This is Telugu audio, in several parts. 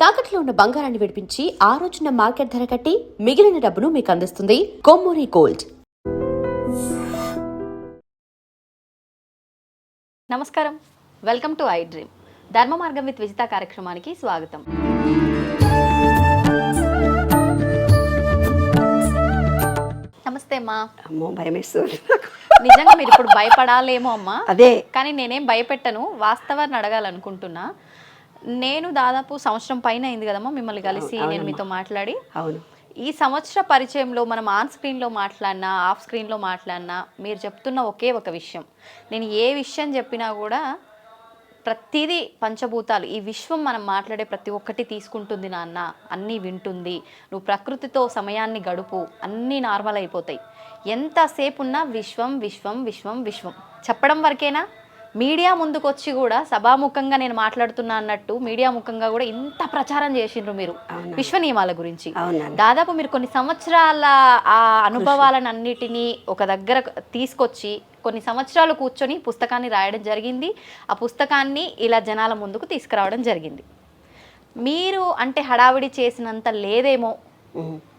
తాకట్లో ఉన్న బంగారాన్ని విడిపించి ఆ రోజున మార్కెట్ ధర కట్టి మిగిలిన డబ్బును మీకు అందిస్తుంది కొమ్మూరి గోల్డ్. నమస్కారం. Welcome to iDream. Dharma Margam with Vijitha కార్యక్రమానికి స్వాగతం. నమస్తే అమ్మా. అమ్మో భయమేస్తుంది నిజంగా మీరు ఇప్పుడు భయపడాలేమో అమ్మా. అదే. కానీ నేనేం భయపెట్టను. వాస్తవాన్ని అడగాలనుకుంటున్నా. నేను దాదాపు సంవత్సరం పైన అయింది కదమ్మా మిమ్మల్ని కలిసి నేను మీతో మాట్లాడి. అవును. ఈ సంవత్సర పరిచయంలో మనం ఆన్ స్క్రీన్లో మాట్లాడినా ఆఫ్ స్క్రీన్లో మాట్లాడినా మీరు చెప్తున్న ఒకే ఒక విషయం. నేను ఏ విషయం చెప్పినా కూడా ప్రతిదీ పంచభూతాలు. ఈ విశ్వం మనం మాట్లాడే ప్రతి ఒక్కటి తీసుకుంటుంది నాన్న. అన్నీ వింటుంది. నువ్వు ప్రకృతితో సమయాన్ని గడుపు. అన్నీ నార్మల్ అయిపోతాయి. ఎంతసేపు ఉన్నా విశ్వం విశ్వం విశ్వం విశ్వం. చెప్పడం వరకేనా? మీడియా ముందుకు వచ్చి కూడా సభాముఖంగా నేను మాట్లాడుతున్నా అన్నట్టు మీడియా ముఖంగా కూడా ఇంత ప్రచారం చేసిండ్రు మీరు. విశ్వ నియమాల గురించి. దాదాపు మీరు కొన్ని సంవత్సరాల ఆ అనుభవాలను అన్నిటినీ ఒక దగ్గర తీసుకొచ్చి కొన్ని సంవత్సరాలు కూర్చొని పుస్తకాన్ని రాయడం జరిగింది. ఆ పుస్తకాన్ని ఇలా జనాల ముందుకు తీసుకురావడం జరిగింది. మీరు అంటే హడావిడి చేసినంత లేదేమో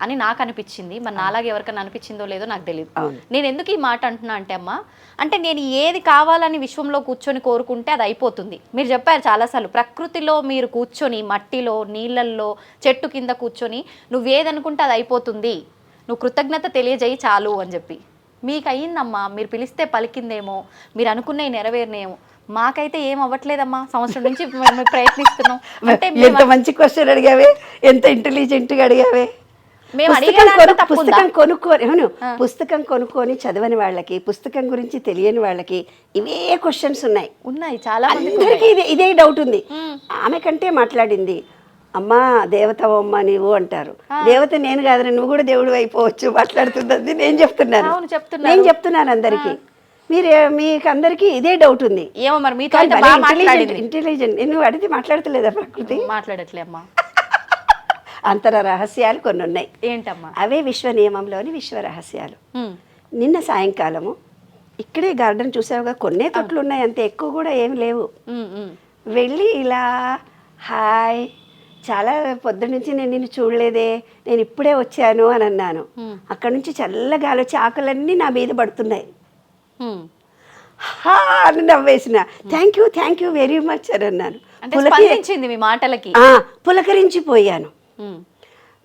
అని నాకు అనిపించింది మరి నాలాగే ఎవరికైనా అనిపించిందో లేదో నాకు తెలియదు నేను ఎందుకు ఈ మాట అంటున్నా అంటే అమ్మా అంటే నేను ఏది కావాలని విశ్వంలో కూర్చొని కోరుకుంటే అది అయిపోతుంది. మీరు చెప్పారు చాలాసార్లు ప్రకృతిలో మీరు కూర్చొని మట్టిలో నీళ్ళల్లో చెట్టు కింద కూర్చొని నువ్వు ఏదనుకుంటే అది అయిపోతుంది. నువ్వు కృతజ్ఞత తెలియజేయి చాలు అని చెప్పి. మీకు అయ్యిందమ్మా మీరు పిలిస్తే పలికిందేమో మీరు అనుకున్నవి నెరవేరినేమో మాకైతే ఏం అవ్వట్లేదమ్మా సంవత్సరం నుంచి మేము ప్రయత్నిస్తున్నాం. అంటే ఎంత మంచి క్వశ్చన్ అడిగావే? ఎంత ఇంటెలిజెంట్గా అడిగావే? పుస్తకం అడిగేదాంట్లో కొను- తప్పుందా? పుస్తకం కొనుక్కొని అవును. పుస్తకం కొనుక్కొని చదవని వాళ్ళకి పుస్తకం గురించి తెలియని వాళ్ళకి ఇవే క్వశ్చన్స్ ఉన్నాయి. ఉన్నాయి చాలా అందరికీ ఇదే ఇదే డౌట్ ఉంది. ఆమె కంటే మాట్లాడింది అమ్మా దేవత అమ్మ నీవు అంటారు. దేవత నేను కాదు నువ్వు కూడా దేవుడు అయిపోవచ్చు మాట్లాడుతున్నది నేను చెప్తున్నాను. నేను చెప్తున్నాను అందరికి. మీరు మీకు అందరికీ ఇదే డౌట్ ఉంది. ఏమో మరి మీతో ఇంటెలిజెంట్ నువ్వు అడిగితే మాట్లాడతలేదా ప్రకృతి? మాట్లాడట్లే అమ్మా. అంతర రహస్యాలు కొన్ని ఉన్నాయి ఏంటమ్మా? అవే విశ్వ నియమంలోని విశ్వ రహస్యాలు. నిన్న సాయంకాలము ఇక్కడే గార్డెన్ చూసావుగా కొన్నే తొట్లు ఉన్నాయి అంత ఎక్కువ కూడా ఏం లేవు. వెళ్ళి ఇలా హాయ్ చాలా పొద్దు నుంచి నేను నిన్ను చూడలేదే నేను ఇప్పుడే వచ్చాను అని అన్నాను. అక్కడ నుంచి చల్లగా వచ్చి ఆకులన్నీ నా మీద పడుతున్నాయి. హా అని నవ్వేసిన. Thank you thank you very much అని అన్నాను. అంటే పులకి స్పందించింది మీ మాటలకి? పులకరించిపోయాను.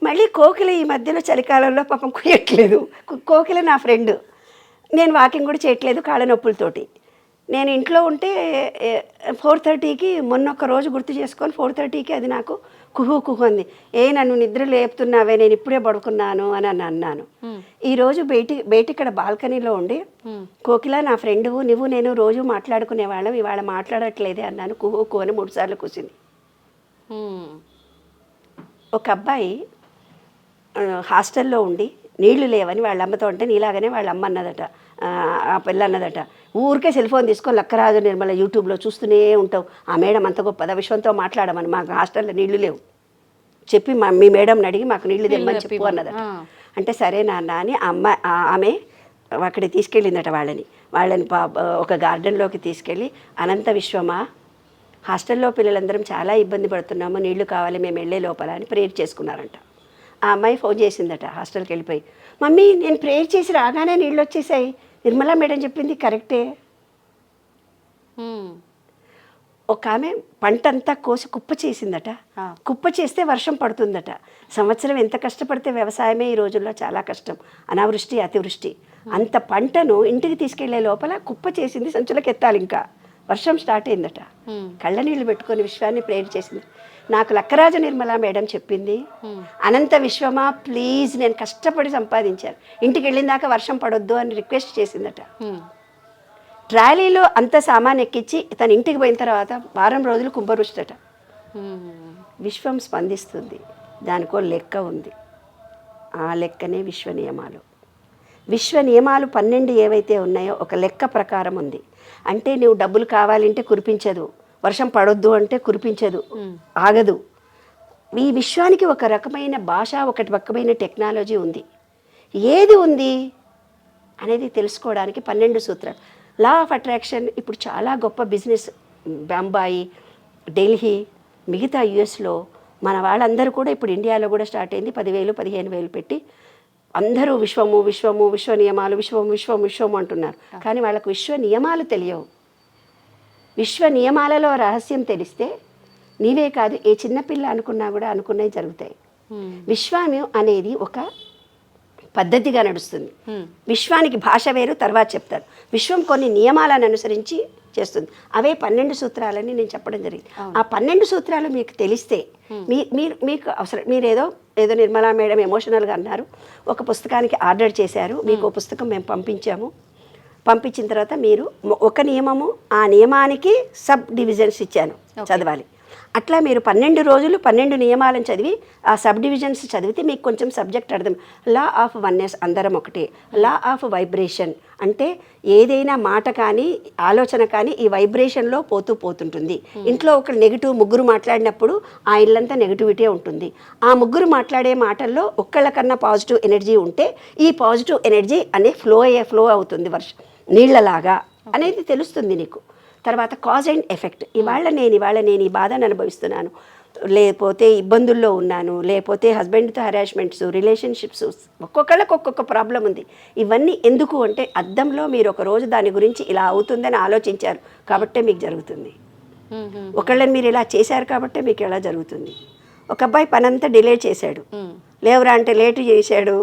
మళ్ళీ కోకిల ఈ మధ్యలో చలికాలంలో పాపం కుయ్యట్లేదు. కోకిల నా ఫ్రెండ్ నేను వాకింగ్ కూడా చేయట్లేదు కాళ్ళ నొప్పులతోటి. నేను ఇంట్లో ఉంటే ఫోర్ థర్టీకి మొన్న ఒక రోజు గుర్తు చేసుకొని ఫోర్ థర్టీకి అది నాకు కుహు కుహు అంది. ఏ నన్ను నిద్ర లేపుతున్నావే నేను ఇప్పుడే పడుకున్నాను అని అని అన్నాను. ఈరోజు బయటి బయట ఇక్కడ బాల్కనీలో ఉండి. కోకిల నా ఫ్రెండ్ నువ్వు నేను రోజు మాట్లాడుకునే వాళ్ళం ఇవాళ మాట్లాడట్లేదే అన్నాను కుహు కుహు అని మూడు సార్లు కూసింది. ఒక అబ్బాయి హాస్టల్లో ఉండి నీళ్ళు లేవని వాళ్ళ అమ్మతో అంటే నీలాగానే వాళ్ళ అమ్మ అన్నదట ఆ, పిల్ల అన్నదట ఊరికే సెల్ ఫోన్ తీసుకొని లక్కరాజు నిర్మల యూట్యూబ్లో చూస్తూనే ఉంటావు. ఆ మేడం అంత గొప్ప విశ్వంతో మాట్లాడమని మాకు హాస్టల్లో నీళ్ళు లేవు. చెప్పి మా మీ మేడంని అడిగి మాకు నీళ్ళు తెమ్మని చెప్పు అన్నదట. అంటే సరే నాన్న అని ఆ- ఆమె అక్కడికి తీసుకెళ్ళిందట వాళ్ళని. వాళ్ళని పా ఒక గార్డెన్లోకి తీసుకెళ్ళి అనంత విశ్వమా హాస్టల్లో పిల్లలందరం చాలా ఇబ్బంది పడుతున్నాము నీళ్ళు కావాలి మేము వెళ్ళే లోపల అని ప్రేయర్ చేసుకున్నారంట. ఆ అమ్మాయి ఫోన్ చేసిందట హాస్టల్కి వెళ్ళిపోయి మమ్మీ నేను ప్రేయర్ చేసి రాగానే నీళ్ళు వచ్చేసాయి. నిర్మలా మేడం చెప్పింది కరెక్టే. ఒక ఆమె పంట అంతా కోసి కుప్ప చేసిందట. కుప్ప చేస్తే వర్షం పడుతుందట. సంవత్సరం ఎంత కష్టపడితే వ్యవసాయమే ఈ రోజుల్లో చాలా కష్టం. అనావృష్టి అతివృష్టి. అంత పంటను ఇంటికి తీసుకెళ్ళే లోపల కుప్ప చేసింది సంచులకు ఎత్తాలి ఇంకా వర్షం స్టార్ట్ అయిందట. కళ్ళ నీళ్ళు పెట్టుకొని విశ్వాన్ని ప్రేర్ చేసింది. నాకు లక్కరాజు నిర్మల మేడం చెప్పింది అనంత విశ్వమా ప్లీజ్ నేను కష్టపడి సంపాదించాను. ఇంటికి వెళ్ళిన దాకా వర్షం పడొద్దు అని రిక్వెస్ట్ చేసిందట. ట్రాలీలో అంత సామాన్ ఎక్కించి తన ఇంటికి పోయిన తర్వాత వారం రోజులు కుంభరుష్టట. విశ్వం స్పందిస్తుంది. దానికో లెక్క ఉంది. ఆ లెక్కనే విశ్వ నియమాలు విశ్వ నియమాలు పన్నెండు ఏవైతే ఉన్నాయో ఒక లెక్క ప్రకారం ఉంది. అంటే నువ్వు డబ్బులు కావాలంటే కురిపించదు. వర్షం పడొద్దు అంటే కురిపించదు. ఆగదు. ఈ విశ్వానికి ఒక రకమైన భాష ఒక రకమైన టెక్నాలజీ ఉంది. ఏది ఉంది అనేది తెలుసుకోవడానికి పన్నెండు సూత్రాలు. లా ఆఫ్ అట్రాక్షన్ ఇప్పుడు చాలా గొప్ప బిజినెస్. బాంబాయి ఢిల్లీ మిగతా యుఎస్లో మన వాళ్ళందరూ కూడా ఇప్పుడు ఇండియాలో కూడా స్టార్ట్ అయింది. పదివేలు పదిహేను వేలు పెట్టి అందరూ విశ్వము విశ్వము విశ్వ నియమాలు విశ్వం విశ్వం విశ్వం అంటున్నారు. కానీ వాళ్ళకు విశ్వ నియమాలు తెలియవు. విశ్వ నియమాలలో రహస్యం తెలిస్తే నీవే కాదు ఏ చిన్నపిల్ల అనుకున్నా కూడా అనుకున్నవి జరుగుతాయి. విశ్వాము అనేది ఒక పద్ధతిగా నడుస్తుంది. విశ్వానికి భాష వేరు తర్వాత చెప్తారు. విశ్వం కొన్ని నియమాలను అనుసరించి చేస్తుంది. అవే పన్నెండు సూత్రాలని నేను చెప్పడం జరిగింది. ఆ పన్నెండు సూత్రాలు మీకు తెలిస్తే మీ మీరు మీకు అవసరం మీరు ఏదో ఏదో నిర్మలా మేడం ఎమోషనల్గా అన్నారు. ఒక పుస్తకానికి ఆర్డర్ చేశారు. మీకు ఒక పుస్తకం మేము పంపించాము. పంపించిన తర్వాత మీరు ఒక నియమము ఆ నియమానికి సబ్ డివిజన్స్ ఇచ్చాను చదవాలి. అట్లా మీరు పన్నెండు రోజులు పన్నెండు నియమాలను చదివి ఆ సబ్ డివిజన్స్ చదివితే మీకు కొంచెం సబ్జెక్ట్ అర్థం. లా ఆఫ్ వన్నెస్ అందరం ఒకటే. లా ఆఫ్ వైబ్రేషన్ అంటే ఏదైనా మాట కానీ ఆలోచన కానీ ఈ వైబ్రేషన్లో పోతూ పోతుంటుంది. ఇంట్లో ఒక నెగిటివ్ ముగ్గురు మాట్లాడినప్పుడు ఆ ఇల్లంతా నెగిటివిటీ ఉంటుంది. ఆ ముగ్గురు మాట్లాడే మాటల్లో ఒక్కళ్ళకన్నా పాజిటివ్ ఎనర్జీ ఉంటే ఈ పాజిటివ్ ఎనర్జీ అనే ఫ్లో అయ్యే ఫ్లో అవుతుంది వర్ష నీళ్ళలాగా అనేది తెలుస్తుంది నీకు. తర్వాత కాజ్ అండ్ ఎఫెక్ట్ ఇవాళ నేను ఇవాళ నేను ఈ బాధను అనుభవిస్తున్నాను. లేకపోతే ఇబ్బందుల్లో ఉన్నాను లేకపోతే హస్బెండ్తో హరాస్మెంట్స్ రిలేషన్షిప్స్ ఒక్కొక్కళ్ళకి ఒక్కొక్క ప్రాబ్లం ఉంది. ఇవన్నీ ఎందుకు అంటే అద్దంలో మీరు ఒక రోజు దాని గురించి ఇలా అవుతుందని ఆలోచించారు కాబట్టే మీకు జరుగుతుంది. ఒకళ్ళని మీరు ఇలా చేశారు కాబట్టే మీకు ఇలా జరుగుతుంది? ఒక అబ్బాయి పనంతా డిలే చేశాడు. లేవురా అంటే లేట్ చేశాడు.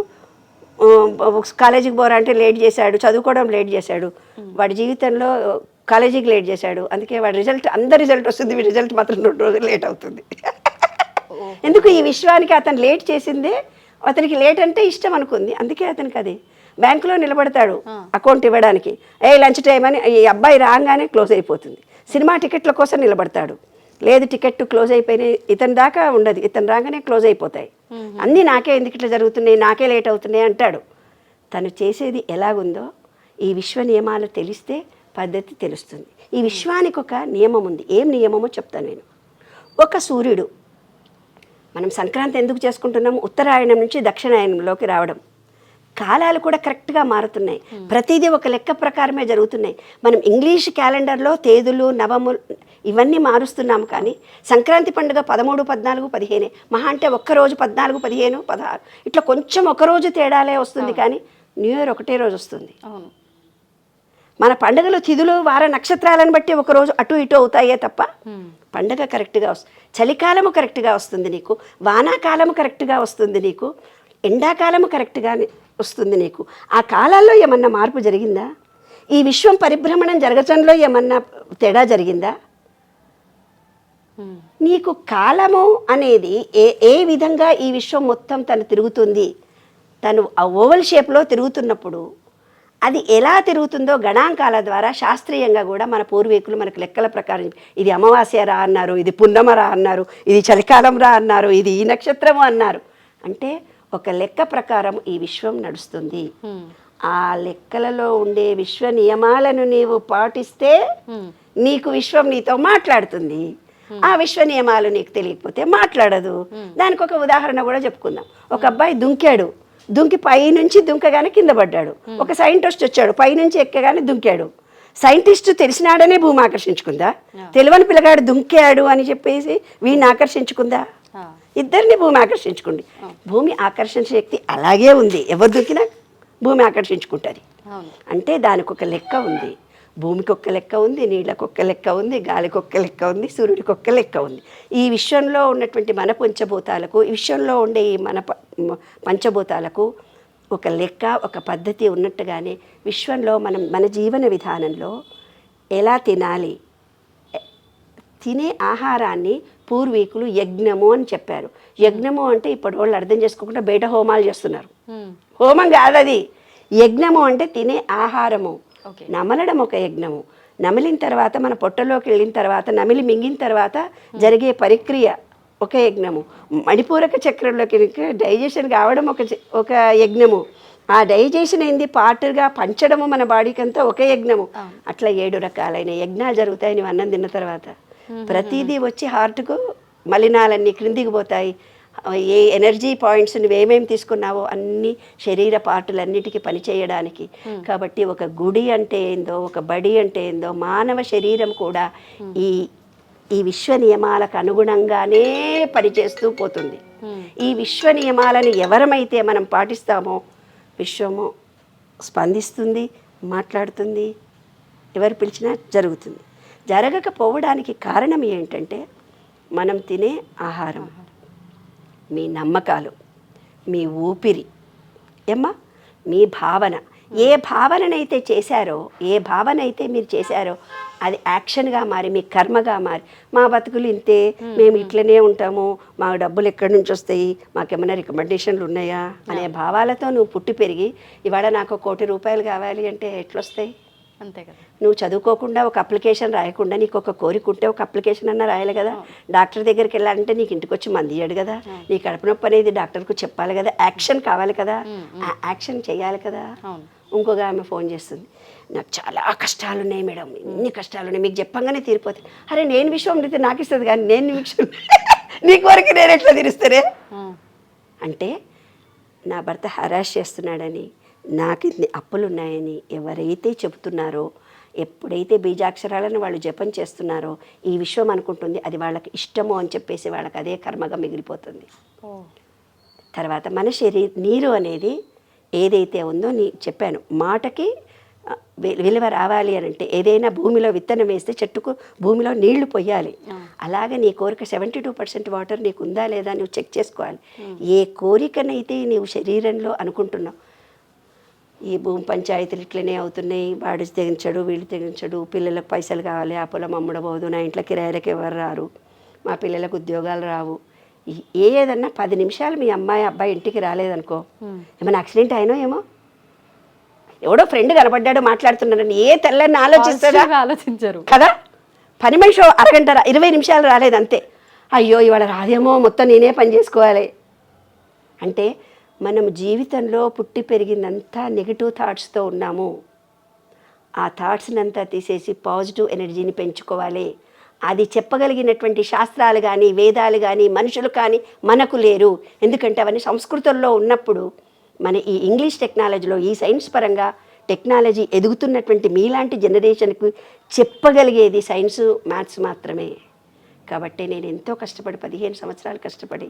కాలేజీకి పోరా అంటే లేట్ చేశాడు. చదువుకోవడం లేట్ చేశాడు. వాడి జీవితంలో కాలేజీకి లేట్ చేశాడు. అందుకే వాడి రిజల్ట్ అందరి రిజల్ట్ వస్తుంది. వీడి రిజల్ట్ మాత్రం రెండు రోజులు లేట్ అవుతుంది. ఎందుకు ఈ విశ్వానికి అతను లేట్ చేసిందే? అతనికి లేట్ అంటే ఇష్టం అనుకుంది. అందుకే అతనికి అది. బ్యాంకులో నిలబడతాడు అకౌంట్ ఇవ్వడానికి. ఏ లంచ్ టైం అని ఈ అబ్బాయి రాగానే క్లోజ్ అయిపోతుంది. సినిమా టికెట్ల కోసం నిలబడతాడు. లేదు టికెట్ క్లోజ్ అయిపోయినాయి. ఇతని దాకా ఉండదు. ఇతను రాగానే క్లోజ్ అయిపోతాయి. అన్నీ నాకే ఎందుకు ఇట్లా జరుగుతున్నాయి? నాకే లేట్ అవుతున్నాయి అంటాడు. తను చేసేది ఎలాగుందో ఈ విశ్వ నియమాలు తెలిస్తే పద్ధతి తెలుస్తుంది. ఈ విశ్వానికి ఒక నియమం ఉంది ఏం నియమమో చెప్తాను నేను. ఒక సూర్యుడు మనం సంక్రాంతి ఎందుకు చేసుకుంటున్నాము ఉత్తరాయణం నుంచి దక్షిణాయనంలోకి రావడం. కాలాలు కూడా కరెక్ట్గా మారుతున్నాయి. ప్రతిదీ ఒక లెక్క ప్రకారమే జరుగుతున్నాయి. మనం ఇంగ్లీష్ క్యాలెండర్లో తేదీలు నవములు ఇవన్నీ మారుస్తున్నాము కానీ సంక్రాంతి పండుగ పదమూడు పద్నాలుగు పదిహేనే మహా అంటే ఒక్కరోజు పద్నాలుగు పదిహేను పదహారు. ఇట్లా కొంచెం ఒకరోజు తేడాలే వస్తుంది కానీ న్యూ ఇయర్ ఒకటే రోజు వస్తుంది. అవును. మన పండుగలు తిథులు వార నక్షత్రాలను బట్టి ఒక రోజు అటు ఇటు అవుతాయే తప్ప పండగ కరెక్ట్గా వస్తుంది చలికాలము కరెక్ట్గా వస్తుంది నీకు వానాకాలము కరెక్ట్గా వస్తుంది నీకు ఎండాకాలము కరెక్ట్గా వస్తుంది నీకు. ఆ కాలాల్లో ఏమన్నా మార్పు జరిగిందా? ఈ విశ్వం పరిభ్రమణం జరగటంలో ఏమన్నా తేడా జరిగిందా? నీకు కాలము అనేది ఏ ఏ విధంగా ఈ విశ్వం మొత్తం తను తిరుగుతుంది? తను ఆ ఓవల్ షేప్లో తిరుగుతున్నప్పుడు అది ఎలా తిరుగుతుందో గణాంకాల ద్వారా శాస్త్రీయంగా కూడా మన పూర్వీకులు మనకు లెక్కల ప్రకారం ఇది అమావాస్య రా అన్నారు ఇది పున్నమ రా అన్నారు ఇది చలికాలం రా అన్నారు ఇది ఈ నక్షత్రము అన్నారు. అంటే ఒక లెక్క ప్రకారం ఈ విశ్వం నడుస్తుంది. ఆ లెక్కలలో ఉండే విశ్వ నియమాలను నీవు పాటిస్తే నీకు విశ్వం నీతో మాట్లాడుతుంది. ఆ విశ్వ నియమాలు నీకు తెలియకపోతే మాట్లాడదు. దానికి ఒక ఉదాహరణ కూడా చెప్పుకుందాం. ఒక అబ్బాయి దుంకాడు. దుంకి పై నుంచి దుంకగానే కింద పడ్డాడు. ఒక సైంటిస్ట్ వచ్చాడు పై నుంచి ఎక్కగానే దుంకాడు. సైంటిస్ట్ తెలిసినాడనే భూమి ఆకర్షించుకుందా? తెలివని పిల్లగాడు దుంకాడు అని చెప్పేసి వీడిని ఆకర్షించుకుందా. ఇద్దరిని భూమి ఆకర్షించుకుంది భూమి ఆకర్షణ శక్తి అలాగే ఉంది. ఎవరు దొరికినా భూమి ఆకర్షించుకుంటుంది. అంటే దానికి ఒక లెక్క ఉంది. భూమికి ఒక్క లెక్క ఉంది నీళ్ళకి ఒక్క లెక్క ఉంది గాలికి ఒక్క లెక్క ఉంది సూర్యుడికి ఒక్క లెక్క ఉంది. ఈ విశ్వంలో ఉన్నటువంటి మన పంచభూతాలకు ఈ విశ్వంలో ఉండే ఈ మన పంచభూతాలకు ఒక లెక్క ఒక పద్ధతి ఉన్నట్టుగానే విశ్వంలో మనం మన జీవన విధానంలో ఎలా తినాలి? తినే ఆహారాన్ని పూర్వీకులు యజ్ఞము అని చెప్పారు. యజ్ఞము అంటే ఇప్పటి వాళ్ళు అర్థం చేసుకోకుండా బయట హోమాలు చేస్తున్నారు. హోమం. కాదు అది యజ్ఞము అంటే తినే ఆహారము. నమలడం ఒక యజ్ఞము. నమిలిన తర్వాత మన పొట్టలోకి వెళ్ళిన తర్వాత నమిలి మింగిన తర్వాత జరిగే పరిక్రియ ఒక యజ్ఞము. మణిపూరక చక్రంలోకి డైజెషన్ కావడం ఒక ఒక యజ్ఞము. ఆ డైజెషన్ అయింది పార్ట్గా పంచడము మన బాడీకి అంతా ఒక యజ్ఞము. అట్లా ఏడు రకాలైన యజ్ఞాలు జరుగుతాయి నువ్వు అన్నం తిన్న తర్వాత. ప్రతిదీ వచ్చి హార్ట్కు మలినాలన్నీ క్రిందికి పోతాయి. ఏ ఎనర్జీ పాయింట్స్ నువ్వు ఏమేమి తీసుకున్నావో అన్ని శరీర పార్టులన్నిటికీ పనిచేయడానికి కాబట్టి ఒక గుడి అంటే ఏందో ఒక బడి అంటే ఏందో మానవ శరీరం కూడా ఈ ఈ విశ్వ నియమాలకు అనుగుణంగానే పనిచేస్తూ పోతుంది. ఈ విశ్వ నియమాలను ఎవరమైతే మనం పాటిస్తామో విశ్వము స్పందిస్తుంది మాట్లాడుతుంది ఎవరు పిలిచినా జరుగుతుంది. జరగకపోవడానికి కారణం ఏంటంటే మనం తినే ఆహారం. మీ నమ్మకాలు మీ ఊపిరి ఏమ్మా? మీ భావన. ఏ భావననైతే చేశారో ఏ భావన అయితే మీరు చేశారో అది యాక్షన్గా మారి మీ కర్మగా మారి మా బతుకులు ఇంతే మేము. ఇట్లనే ఉంటాము మా డబ్బులు ఎక్కడి నుంచి వస్తాయి మాకేమైనా రికమెండేషన్లు ఉన్నాయా? అనే భావాలతో నువ్వు పుట్టి పెరిగి ఇవాళ నాకు కోటి రూపాయలు కావాలి అంటే ఎట్లొస్తాయి? అంతే కదా. నువ్వు చదువుకోకుండా ఒక అప్లికేషన్ రాయకుండా నీకు ఒక కోరిక ఉంటే ఒక అప్లికేషన్ అన్నా రాయాలి కదా. డాక్టర్ దగ్గరికి వెళ్ళాలంటే నీకు ఇంటికి వచ్చి మంది ఇయ్యడు కదా. నీ కడుపు నొప్పి అనేది డాక్టర్కు చెప్పాలి కదా. యాక్షన్ కావాలి కదా. ఆ యాక్షన్ చేయాలి కదా. ఇంకొక ఆమె ఫోన్ చేస్తుంది. నాకు చాలా కష్టాలు ఉన్నాయి మేడం. ఇన్ని కష్టాలు ఉన్నాయి మీకు చెప్పంగానే తీరిపోతాయి. అరే నేను విషయం ఉండితే నాకు ఇస్తుంది కానీ నేను విషయం నీ కోరిక నేను ఎట్లా తీరుస్తానే? ఉమ్. అంటే నా భర్త హరాష్ చేస్తున్నాడని నాకు ఇన్ని అప్పులు ఉన్నాయని ఎవరైతే చెబుతున్నారో ఎప్పుడైతే బీజాక్షరాలను వాళ్ళు జపం చేస్తున్నారో ఈ విశ్వం అనుకుంటుంది అది వాళ్ళకి ఇష్టము అని చెప్పేసి వాళ్ళకి అదే కర్మగా మిగిలిపోతుంది. తర్వాత మన శరీ నీరు అనేది ఏదైతే ఉందో నీ చెప్పాను మాటకి విలువ రావాలి అని అంటే ఏదైనా భూమిలో విత్తనం వేస్తే చెట్టుకు భూమిలో నీళ్ళు పొయ్యాలి అలాగే నీ కోరిక సెవెంటీ టూ పర్సెంట్ వాటర్ నీకు ఉందా లేదా నువ్వు చెక్ చేసుకోవాలి. ఏ కోరికనైతే నీవు శరీరంలో అనుకుంటున్నావు ఈ భూమి పంచాయతీలు ఇట్లనే అవుతున్నాయి. వాడు తెగించడు వీళ్ళు తెగించడు. పిల్లలకు పైసలు కావాలి ఆ పొలం అమ్ముడబోదు నా ఇంట్లో కిరాయిలకు ఎవరు రారు. మా పిల్లలకు ఉద్యోగాలు రావు. ఏదన్నా పది నిమిషాలు మీ అమ్మాయి అబ్బాయి ఇంటికి రాలేదనుకో ఏమైనా యాక్సిడెంట్ అయినో ఏమో? ఎవడో ఫ్రెండ్ కనబడ్డాడు మాట్లాడుతున్నాడని ఏ తెల్లని ఆలోచిస్తాడా? ఆలోచించరు. కదా? పని మనిషి అరగంట ఇరవై నిమిషాలు రాలేదు అంతే అయ్యో ఇవాళ రాదేమో మొత్తం నేనే పని చేసుకోవాలి. అంటే మనం జీవితంలో పుట్టి పెరిగిందంతా నెగిటివ్ థాట్స్తో ఉన్నాము. ఆ థాట్స్ని అంతా తీసేసి పాజిటివ్ ఎనర్జీని పెంచుకోవాలి. అది చెప్పగలిగినటువంటి శాస్త్రాలు కానీ వేదాలు కానీ మనుషులు కానీ మనకు లేరు. ఎందుకంటే అవన్నీ సంస్కృతంలో ఉన్నప్పుడు మన ఈ ఇంగ్లీష్ టెక్నాలజీలో ఈ సైన్స్ పరంగా టెక్నాలజీ ఎదుగుతున్నటువంటి మీలాంటి జనరేషన్కు చెప్పగలిగేది సైన్స్ మ్యాథ్స్ మాత్రమే. కాబట్టి నేను ఎంతో కష్టపడి పదిహేను సంవత్సరాలు కష్టపడి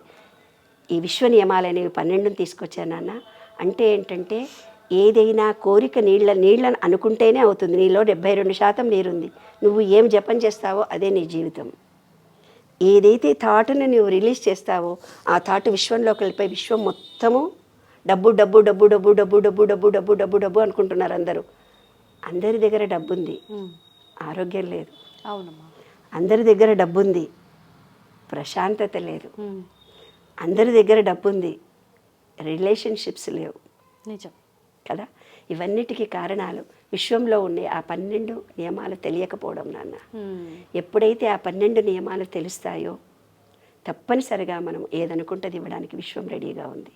ఈ విశ్వ నియమాలు అనేవి పన్నెండుని తీసుకొచ్చాను నాన్న. అంటే ఏంటంటే ఏదైనా కోరిక నీళ్ళ నీళ్ళని అనుకుంటేనే అవుతుంది. నీలో డెబ్బై రెండు శాతం నీరుంది. నువ్వు ఏం జపం చేస్తావో అదే నీ జీవితం. ఏదైతే థాట్ని నువ్వు రిలీజ్ చేస్తావో ఆ థాట్ విశ్వంలోకి వెళ్ళిపోయి విశ్వం మొత్తము డబ్బు డబ్బు డబ్బు డబ్బు డబ్బు డబ్బు డబ్బు డబ్బు డబ్బు డబ్బు అనుకుంటున్నారు అందరూ. అందరి దగ్గర డబ్బు ఉంది. ఆరోగ్యం లేదు. అవునమ్మా. అందరి దగ్గర డబ్బు ఉంది ప్రశాంతత లేదు. అందరి దగ్గర డబ్బు ఉంది రిలేషన్షిప్స్ లేవు. నిజం. కదా? ఇవన్నిటికీ కారణాలు విశ్వంలో ఉండే ఆ పన్నెండు నియమాలు తెలియకపోవడం నాన్న. ఎప్పుడైతే ఆ పన్నెండు నియమాలు తెలుస్తాయో తప్పనిసరిగా మనం ఏదనుకుంటుంది ఇవ్వడానికి విశ్వం రెడీగా ఉంది.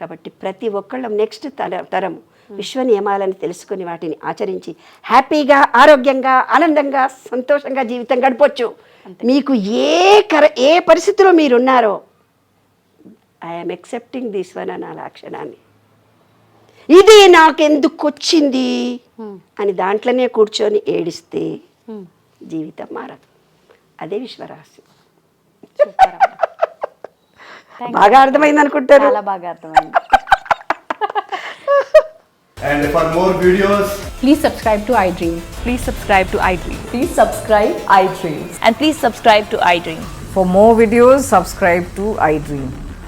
కాబట్టి ప్రతి ఒక్కళ్ళం నెక్స్ట్ తర తరం విశ్వ నియమాలను తెలుసుకుని వాటిని ఆచరించి హ్యాపీగా ఆరోగ్యంగా ఆనందంగా సంతోషంగా జీవితం గడపొచ్చు. మీకు ఏ కర ఏ పరిస్థితిలో మీరున్నారో ఐఎమ్ ఎక్సెప్టింగ్ దిస్ వన్ అని ఆ క్షణాన్ని ఇది నాకెందుకు వచ్చింది Hmm. అని దాంట్లోనే కూర్చొని ఏడిస్తే. జీవితం మారదు అదే విశ్వరహస్యం బాగా అర్థమైంది అనుకుంటారు చాలా బాగా అర్థమైంది And for more videos, Please subscribe to iDream. Please subscribe to iDream. Please subscribe iDream. And please subscribe to iDream. For more videos, subscribe to iDream.